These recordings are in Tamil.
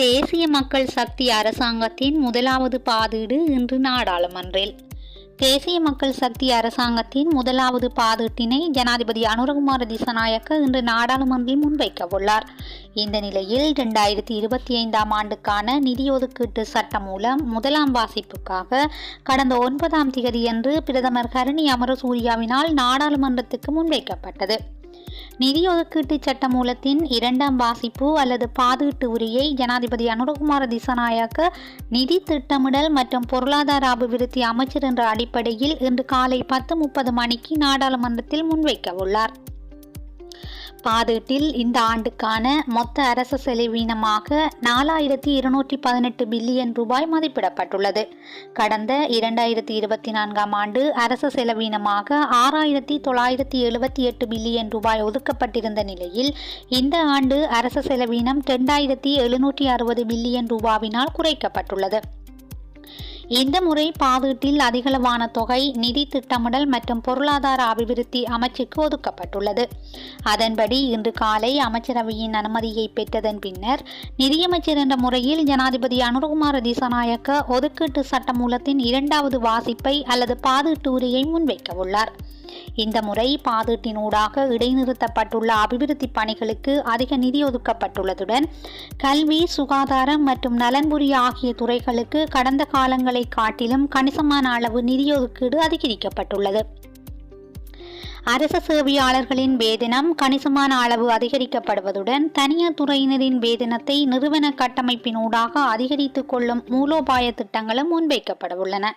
தேசிய மக்கள் சக்தி அரசாங்கத்தின் முதலாவது பாதீடு இன்று நாடாளுமன்றில். தேசிய மக்கள் சக்தி அரசாங்கத்தின் முதலாவது பாதீட்டினை ஜனாதிபதி அனுரகுமார திசநாயக்க இன்று நாடாளுமன்றில் முன்வைக்க உள்ளார் இந்த நிலையில் இரண்டாயிரத்தி இருபத்தி ஐந்தாம் ஆண்டுக்கான நிதி ஒதுக்கீட்டு சட்டம் மூலம் முதலாம் வாசிப்புக்காக கடந்த ஒன்பதாம் தேதியன்று பிரதமர் கருணி அமரசூரியாவினால் நாடாளுமன்றத்துக்கு முன்வைக்கப்பட்டது. நிதி ஒதுக்கீட்டு சட்ட மூலத்தின் இரண்டாம் வாசிப்பு அல்லது பாதீட்டு உரியை ஜனாதிபதி அனுரகுமார திசநாயக்க நிதி திட்டமிடல் மற்றும் பொருளாதார அபிவிருத்தி அமைச்சர் என்ற அடிப்படையில் இன்று காலை பத்து முப்பது மணிக்கு நாடாளுமன்றத்தில் முன்வைக்க உள்ளார். பாதீட்டில் இந்த ஆண்டுக்கான மொத்த அரசு செலவீனமாக நாலாயிரத்தி இருநூற்றி பதினெட்டு பில்லியன் ரூபாய் மதிப்பிடப்பட்டுள்ளது. கடந்த இரண்டாயிரத்தி இருபத்தி நான்காம் ஆண்டு அரசு செலவீனமாக ஆறாயிரத்தி தொள்ளாயிரத்தி எழுபத்தி எட்டு பில்லியன் ரூபாய் ஒதுக்கப்பட்டிருந்த நிலையில் இந்த ஆண்டு அரசு செலவீனம் இரண்டாயிரத்தி எழுநூற்றி அறுபது பில்லியன் ரூபாவினால் குறைக்கப்பட்டுள்ளது. இந்த முறை பாதீட்டில் அதிகளவான தொகை நிதி திட்டமிடல் மற்றும் பொருளாதார அபிவிருத்தி அமைச்சுக்கு ஒதுக்கப்பட்டுள்ளது. அதன்படி இன்று காலை அமைச்சரவையின் அனுமதியை பெற்றதன் பின்னர் நிதியமைச்சர் என்ற முறையில் ஜனாதிபதி அனுரகுமார திசநாயக்க ஒதுக்கீட்டு சட்டமூலத்தின் இரண்டாவது வாசிப்பை அல்லது பாதீட்டு உரையை முன்வைக்க உள்ளார். இந்த முறை பாதீட்டினூடாக இடைநிறுத்தப்பட்டுள்ள அபிவிருத்தி பணிகளுக்கு அதிக நிதி ஒதுக்கப்பட்டுள்ளதுடன் கல்வி சுகாதாரம் மற்றும் நலன்புரி ஆகிய துறைகளுக்கு கடந்த காலங்களை காட்டிலும் கணிசமான அளவு நிதி ஒதுக்கீடு அதிகரிக்கப்பட்டுள்ளது. அரச சேவையாளர்களின் வேதனம் கணிசமான அளவு அதிகரிக்கப்படுவதுடன் தனியார் துறையினரின் வேதனத்தை நிறுவன கட்டமைப்பினூடாக அதிகரித்துக் கொள்ளும் மூலோபாய திட்டங்களும் முன்வைக்கப்படவுள்ளன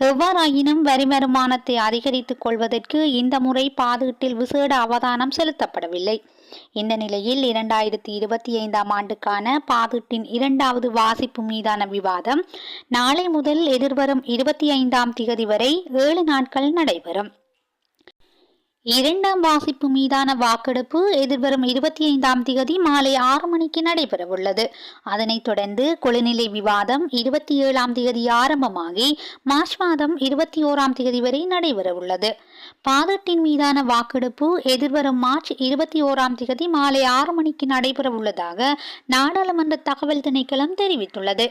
எவ்வாறாயினும் வரி வருமானத்தை அதிகரித்துக் கொள்வதற்கு இந்த முறை பாதீட்டில் விசேட அவதானம் செலுத்தப்படவில்லை. இந்த நிலையில் இரண்டாயிரத்தி இருபத்தி ஐந்தாம் ஆண்டுக்கான பாதீட்டின் இரண்டாவது வாசிப்பு மீதான விவாதம் நாளை முதல் எதிர்வரும் இருபத்தி ஐந்தாம் திகதி வரை ஏழு நாட்கள் நடைபெறும். இரண்டாம் வாசிப்பு மீதான வாக்கெடுப்பு எதிர்வரும் இருபத்தி ஐந்தாம் திகதி மாலை ஆறு மணிக்கு நடைபெறவுள்ளது. அதனைத் தொடர்ந்து குளநிலை விவாதம் இருபத்தி ஏழாம் திகதி ஆரம்பமாகி மார்ச் மாதம் இருபத்தி ஓராம் திகதி வரை நடைபெறவுள்ளது. பாதட்டின் மீதான வாக்கெடுப்பு எதிர்வரும் மார்ச் இருபத்தி ஓராம் திகதி மாலை ஆறு மணிக்கு நடைபெறவுள்ளதாக நாடாளுமன்ற தகவல் திணைக்களம் தெரிவித்துள்ளது.